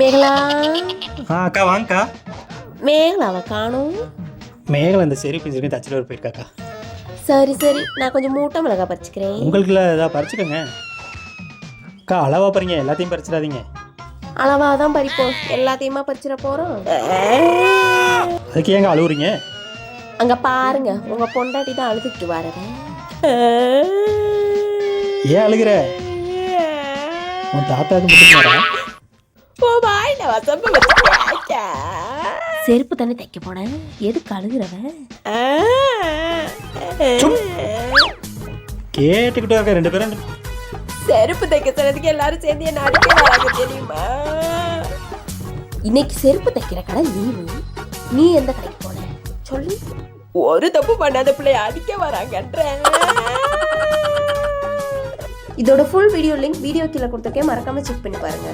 மேகலா? ஆ அக்கா வாங்கக்கா. மேகலாவை காணும்? மேகலை இந்த செருப்பு சொல்லி தச்சுட்டு வர போயிருக்காக்கா. சரி சரி. நான் கொஞ்சம் மூட்டை மிளகா பறிச்சுக்கிறேன். உங்களுக்குள்ள ஏதாவது பறிச்சுக்கோங்க. அக்கா அளவா பாருங்க எல்லாத்தையும் பறிச்சிடாதீங்க. அளவா தான் பறிப்போம். எல்லாத்தையுமா பறிச்சிட போறோம்? அதுக்கு ஏங்க அழுவுறீங்க? அங்க பாருங்க. உங்க பொண்டாட்டி தான் அழுதுட்டு வரேன் ஏன் அழுகுற? உன் தாத்தாவுக்கு மட்டும் செருப்பு தானே தைக்க போனேன். எதுக்கு அழுகுறவன் கேட்டுக்கிட்டே இருக்க ரெண்டு பேரும் செருப்பு தைக்க சொன்னதுக்கு எல்லாரும் சேர்ந்து என்ன அடிக்க வராங்க தெரியுமா? இன்னைக்கு செருப்பு தைக்கிற கடை லீவு. நீ எந்த கடைக்கு போன? சொல்லு. ஒரு தப்பு பண்ணாத பிள்ளைய அடிக்க வராங்கன்ற. இதோட ஃபுல் வீடியோ லிங்க் வீடியோ கீழே கொடுத்துருக்கேன். மறக்காம செக் பண்ணி பாருங்க.